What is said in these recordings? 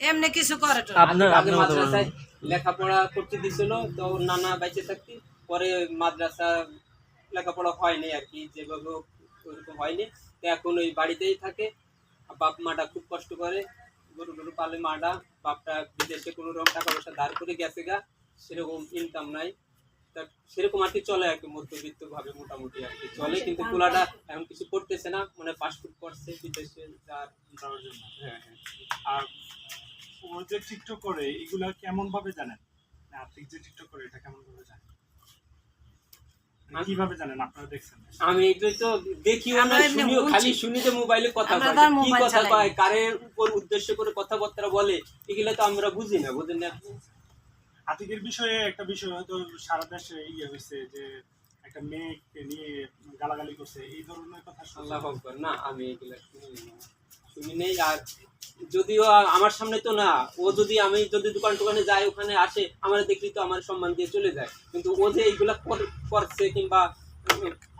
এমনি কিছু করে আপনার আপনার মাদ্রাসায় লেখাপড়া করতে দিছিল তো নানা বাইচে থাকতে। পরে মাদ্রাসা লেখাপড়া হয়নি আর কি যেভাবে ওরকম হয়নি। তো এখন ওই বাড়িতেই থাকে। বাপ মাটা খুব কষ্ট করে। গরু গরু পালে মাটা বাপটা বিদেশে কোনো রকম টাকা পয়সা ধার করে গেছে গা সেরকম ইনকাম নাই। তা সেরকম আর কি চলে আর কি মধ্যবিত্ত ভাবে মোটামুটি আর কি। চলে কিন্তু পোলাটা এখন কিছু করতেছে না মানে পাসপোর্ট করছে বিদেশে যার জন্য। হ্যাঁ হ্যাঁ। আর ও যে টিকটক করে এগুলা কেমন ভাবে জানেন? মানে আর্থিক যে টিকটক করে এটা কেমন ভাবে জানেন? মানে কীভাবে জানেন? আপনারা দেখছেন আমি এটাই তো দেখিও আমরা এমনি খালি শুনি যে মোবাইলে কথা আমরা কয় তো আর কি কথা কয় কারের উপর উদ্দেশ্য করে কথাবার্তা বলে এগুলো তো আমরা বুঝি না বুঝেন না? আতিকের বিষয়ে একটা বিষয় হয়তো সারা দেশে ইয়ে হয়েছে যে একটা মেয়েকে নিয়ে গালাগালি করছে এই ধরনের কথা শুনলাম আল্লাহ না আমি এগুলো শুনি না। শুনি নেই আর যদিও আমার সামনে তো না ও যদি আমি যদি দোকান টোকানে যাই ওখানে আসে আমার দেখলি তো আমার সম্মান দিয়ে চলে যায়। কিন্তু ও যে এইগুলা করছে কিংবা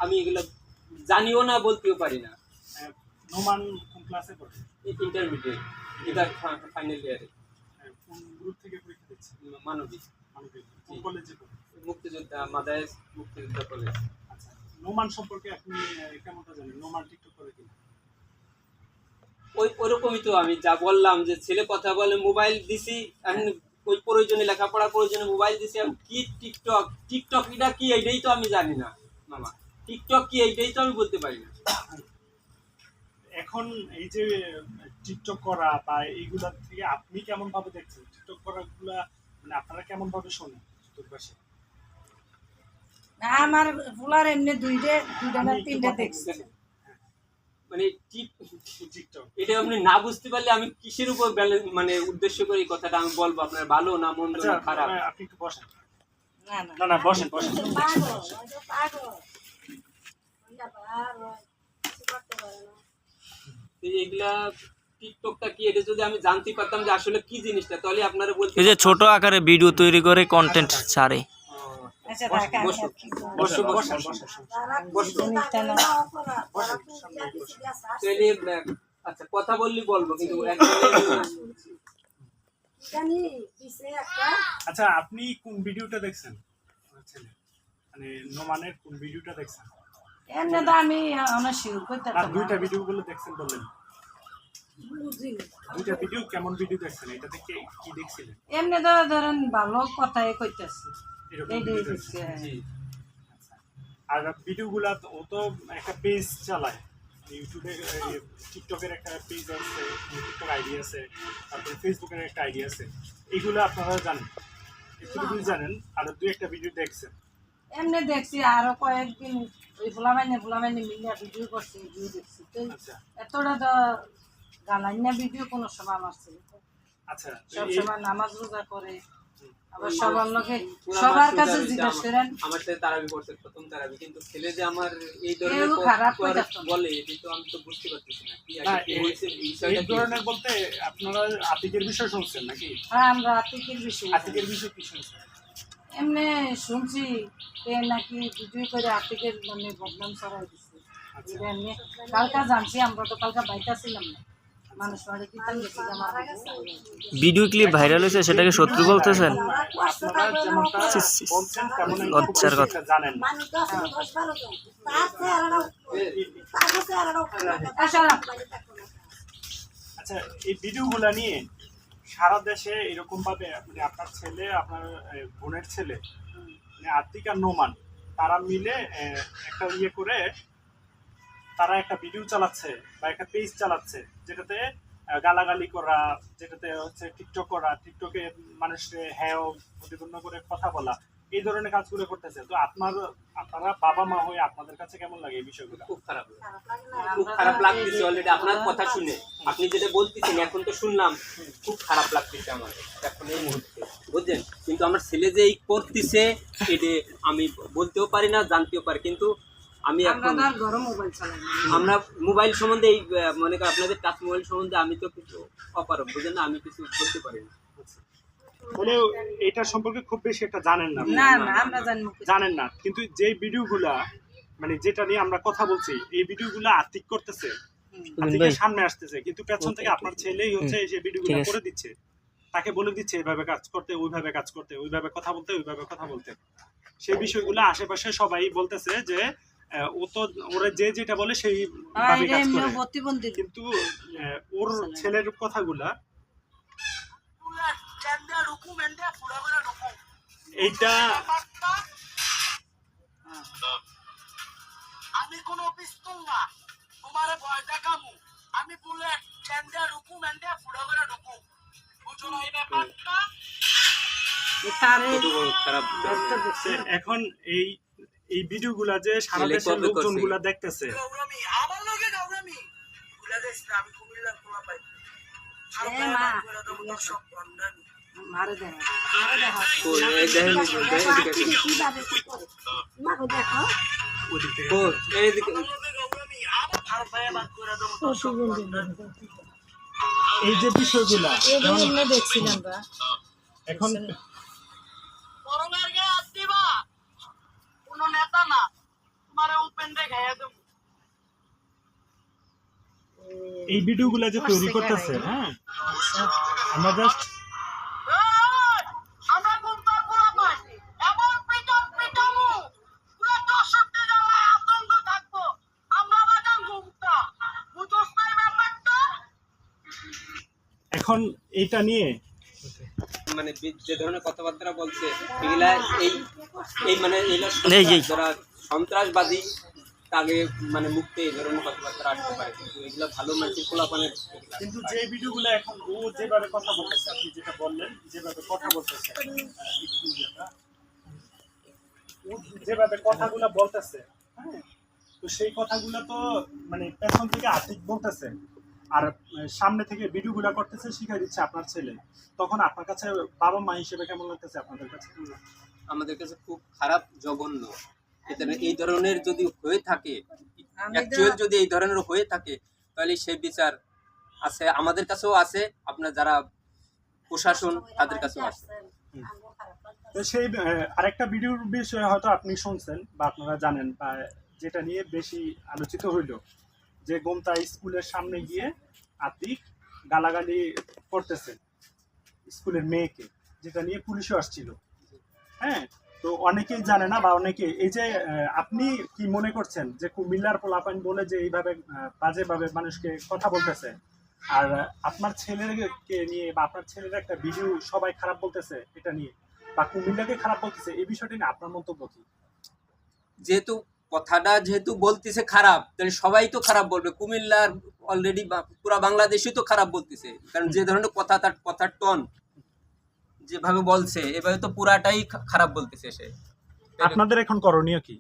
আমি এগুলো জানিও না বলতেও পারি না। নোমান কোন ক্লাসে পড়ে? ইন্টারমিডিয়েট এটা ফাইনাল ইয়ারে কোন গ্রুপ থেকে পরীক্ষা দিচ্ছে? মানবিক। মানবিক কলেজে মুক্তিযোদ্ধা মাদায়েস মুক্তিযোদ্ধা কলেজ আচ্ছা নোমান সম্পর্কে আপনি কেমনটা জানেন? নোমান টিকটক করে কিনা? ওই ওরকমই তো আমি যা বললাম যে ছেলে কথা বলে মোবাইল দিছি এখন ওই প্রয়োজনে লেখাপড়া প্রয়োজনে মোবাইল দিছি এখন কি টিকটক টিকটক এটা কি এইটাই তো আমি জানি না মামা। টিকটক কি এইটাই তো আমি বলতে পারি না। এখন এই যে টিকটক করা বা এইগুলা থেকে আপনি কেমন ভাবে দেখছেন? টিকটক করা গুলা মানে আপনারা কেমন ভাবে শোনেন চতুর্পাশে না, আমার ফুলার এমনি দুইটা দুইটা না তিনটা দেখছি। মানে এটা আপনি না বুঝতে পারলে আমি কিসের উপর মানে উদ্দেশ্য করে এই কথাটা আমি বলব? আপনার ভালো না মন্দ আচ্ছা না খারাপ? মানে আপনি একটু বসেন। না না। বসেন বসেন। এগুলা টিকটকটা কি? এটা যদি আমি জানতে পারতাম যে আসলে কি জিনিসটা তাহলে আপনারা বলতে এই যে ছোট আকারে ভিডিও তৈরি করে কন্টেন্ট ছাড়ে। আচ্ছা আচ্ছা কথা বললি বলব কিন্তু আচ্ছা আপনি কোন ভিডিওটা দেখছেন? মানে নোমানের কোন ভিডিওটা দেখছেন? এমনি তো আমি অনেক শিউর করতে দুইটা ভিডিও গুলো দেখছেন বললেন। দুইটা ভিডিও কেমন ভিডিও দেখছেন? এটা থেকে কি দেখছিলেন? এমনি তো ধরেন ভালো কথাই কইতেছি। আর ভিডিওগুলা ও তো একটা পেজ চালায়। ইউটিউবে টিকটকের একটা পেজ আছে টিকটক আইডি আছে তারপরে ফেসবুকের একটা আইডি আছে। এগুলো আপনারা জানেন। এগুলো জানেন আর দুই একটা ভিডিও দেখছেন। এমনি দেখছি আরও কয়েকদিন ওই ফুলাবাইনে ফুলাবাইনে মিলিয়া ভিডিও করছে ভিডিও দেখছি। তো আচ্ছা। এতটা তো গালাইনা ভিডিও কোনো সময় আমার ছিল। আচ্ছা সব সময় নামাজ রোজা করে। আবার সবার লোকে সবার কাছে জিজ্ঞেস করেন। আমার সাথে তারাবি পড়ছে প্রথম তারাবি। কিন্তু ছেলে যে আমার এই ধরনের খারাপ করে কইতাছে না। বলে এটা তো আমি তো বুঝতে পারতেছি না। কি না, আগে কি এই- হয়েছে এই বিষয়টা কি? ধরনের বলতে আপনারা আতিকের বিষয় শুনছেন নাকি? হ্যাঁ আমরা আতিকের বিষয় আতিকের বিষয় কি শুনছেন? এমনি শুনছি তে নাকি ভিডিও করে আতিকের মানে বদনাম ছড়াই দিচ্ছে। এমনি কালকা জানছি আমরা তো কালকা বাইতা ছিলাম না। ভিডিও ক্লিপ ভাইরাল হয়েছে সেটাকে শত্রু বলতেছেন লজ্জার কথা। জানেন আচ্ছা এই ভিডিওগুলা নিয়ে সারা দেশে এরকম ভাবে মানে আপনার ছেলে আপনার বোনের ছেলে মানে আর্থিক আর নোমান তারা মিলে একটা ইয়ে করে তারা একটা ভিডিও চালাচ্ছে বা একটা পেজ চালাচ্ছে যেটাতে গালাগালি করা যেটাতে হচ্ছে টিকটক করা টিকটকে মানুষকে হ্যাঁ প্রতিপন্ন করে কথা বলা এই ধরনের কাজগুলো করতেছে। তো আপনার আপনারা বাবা মা হয়ে আপনাদের কাছে কেমন লাগে এই বিষয়গুলো? খুব খারাপ লাগে। খুব খারাপ লাগতেছে অলরেডি আপনার কথা শুনে। আপনি যেটা বলতেছেন এখন তো শুনলাম খুব খারাপ লাগতেছে আমার। এখন এই মুহূর্তে বুঝলেন কিন্তু আমার ছেলে যে এই করতেছে এটা আমি বলতেও পারি না জানতেও পারি। কিন্তু আমি আমরা এখন আমরা মোবাইল সম্বন্ধে এই মনে করেন আপনাদের টাচ মোবাইল সম্বন্ধে আমি তো কিছু অপারক বুঝলেন না? আমি কিছু বলতে পারি না। মানে এটা সম্পর্কে খুব বেশি একটা জানেন না। না না আমরা জানব কি? জানেন না। কিন্তু যে ভিডিওগুলা মানে যেটা নিয়ে আমরা কথা বলছি এই ভিডিওগুলা আর্থিক করতেছে সামনে আসতেছে। কিন্তু পেছন থেকে আপনার ছেলেই হচ্ছে সেই ভিডিওগুলো। করে দিচ্ছে। তাকে বলে দিচ্ছে এইভাবে কাজ করতে ওইভাবে কাজ করতে ওইভাবে কথা বলতে ওইভাবে কথা বলতে। সেই বিষয়গুলো আশেপাশে সবাই বলতেছে যে ও তো ওরা যে যেটা বলে সেই কিন্তু ওর ছেলের কথাগুলা এইটা আমি কোনো পিস্তল না। তোমারে ভয় দেখামু আমি বুলেট চ্যান্ডা রুকু ম্যান্ডা ফুড়া করে ঢুকু বুঝো না এই ব্যাপারটা? এখন এই এই ভিডিওগুলা যে সারা দেশের কবে লোকজনগুলা দেখতেছে। এই দেখেন এদিকে আসেন। কীভাবে কি করে মাকে দেখো ওদিক থেকে। কই, এইদিকে আমার লগে গৌরামি আমার আর ভাই আমার করে দেবো দর্শক বন্ধনী এই যে বিষয়গুলা এগুলো এমনি দেখছিলাম বা এখন গরমের গায়ে হাত দিবা কোনো নেতা না তোমারে ওপেন দেখাইয়া দেবো এই ভিডিওগুলা যে তৈরি করতেছে হ্যাঁ? আমরা জাস্ট এখন এইটা নিয়ে মানে যে ধরনের কথাবার্তা বলছে এগুলা এই এই মানে এগুলা এই যে- সন্ত্রাসবাদী তাকে মানে মুক্তি এই ধরনের কথাবার্তা আসতে পারে। কিন্তু এগুলা ভালো মানুষের পোলাপানের কিন্তু যে ভিডিওগুলো এখন ও যেভাবে কথা বলতেছে আপনি যেটা বললেন যেভাবে কথা বলতেছে ও যেভাবে কথাগুলো বলতেছে হ্যাঁ তো সেই কথাগুলো তো মানে পেছন থেকে আর্থিক বলতেছে। আর সামনে থেকে ভিডিওগুলো করতেছে শিখাই দিচ্ছে আপনার ছেলে। তখন আপনার কাছে বাবা মা হিসেবে কেমন লাগতেছে আপনাদের কাছে? আমাদের কাছে খুব খারাপ জঘন্য। এই ধরনের যদি হয়ে থাকে অ্যাকচুয়াল যদি এই ধরনের হয়ে থাকে তাহলে সেই বিচার আছে আমাদের কাছেও আছে আপনার যারা প্রশাসন তাদের কাছেও আছে। সেই আরেকটা ভিডিওর বিষয়ে হয়তো আপনি শুনছেন বা আপনারা জানেন বা যেটা নিয়ে বেশি আলোচিত হইল যে গোমতা স্কুলের সামনে গিয়ে আতিক গালাগালি করতেছে স্কুলের মেয়েকে যেটা নিয়ে পুলিশও আসছিল। হ্যাঁ? তো অনেকেই জানে না বা অনেকে, এই যে আপনি কি মনে করছেন যে কুমিল্লার পোলাপাইন বলে যে এইভাবে বাজেভাবে মানুষকে কথা বলতেছে, আর আপনার ছেলেকে নিয়ে বা আপনার ছেলের একটা ভিডিও সবাই খারাপ বলতেছে এটা নিয়ে, বা কুমিল্লাকে খারাপ বলতেছে, এই বিষয়টি নিয়ে আপনার মন্তব্য কি? যেহেতু কথাটা যেহেতু বলতেছে খারাপ, তাহলে সবাই তো খারাপ বলবে। কুমিল্লার অলরেডি পুরো বাংলাদেশই তো খারাপ বলতেছে, কারণ যে ধরনের কথা তার, কথার টন যেভাবে বলছে এভাবে তো পুরাটাই খারাপ বলতেছে সে। আপনাদের এখন করণীয় কি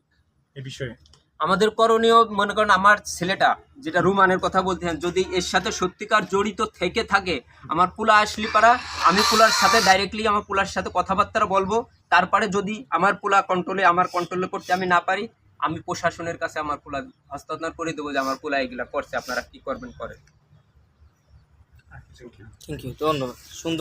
এই বিষয়ে? আমাদের করণীয় মনে করেন আমার ছেলেটা যেটা রুমানের কথা বলতেছেন যদি এর সাথে সত্যিকার জড়িত থেকে থাকে আমার পুলা আসলি পাড়া আমি পুলার সাথে ডাইরেক্টলি আমার পুলার সাথে কথাবার্তা বলব। তারপরে যদি আমার পুলা কন্ট্রোলে আমার কন্ট্রোলে করতে আমি না পারি আমি প্রশাসনের কাছে আমার পুলা হস্তান্তর করে দেবো যে আমার পুলা এগুলা করছে আপনারা কি করবেন করেন থ্যাংক ইউ ধন্যবাদ। সুন্দর